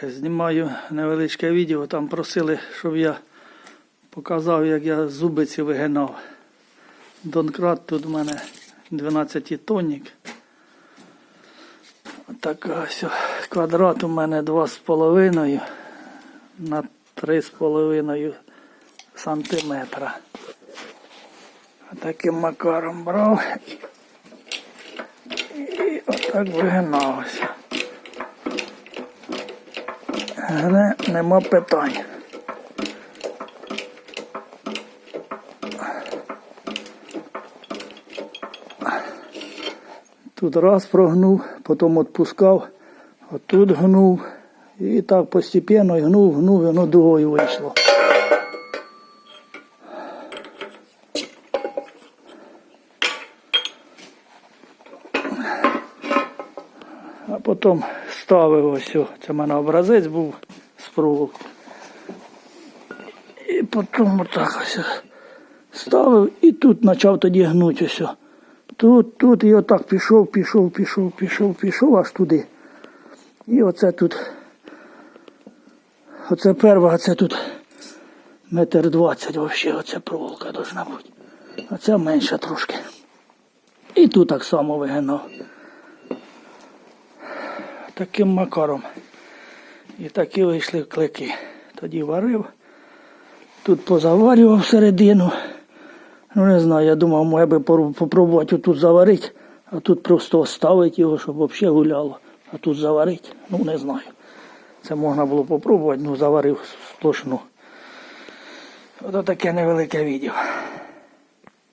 Так, знімаю невеличке відео. Там просили, щоб я показав, як я зубиці вигинав. Донкрат тут у мене 12 тонник. Така ось квадрат у мене 2,5 на 3,5 сантиметра. Таким макаром брав і отак вигинався. Але нема питань. Тут раз прогнув, потім відпускав, отут гнув. І так постепенно гнув, гнув, і воно дугою вийшло. А потім ставив ось, це в мене образець був з проволоки. І потім отак ось ставив і тут почав тоді гнути ось. Тут, тут і отак пішов, пішов, пішов, пішов, пішов аж туди. І оце тут. Оце перва, а це тут метр двадцять взагалі, оце проволока должна бути. А це менша трошки. І тут так само вигинав. Таким макаром. І такі вийшли клики. Тоді варив. Тут позаварював середину. Ну не знаю, я думав, може би попробувати тут заварити, а тут просто оставити його, щоб взагалі гуляло. А тут заварити, ну не знаю. Це можна було попробувати, ну заварив сплошну. Ото таке невелике відео.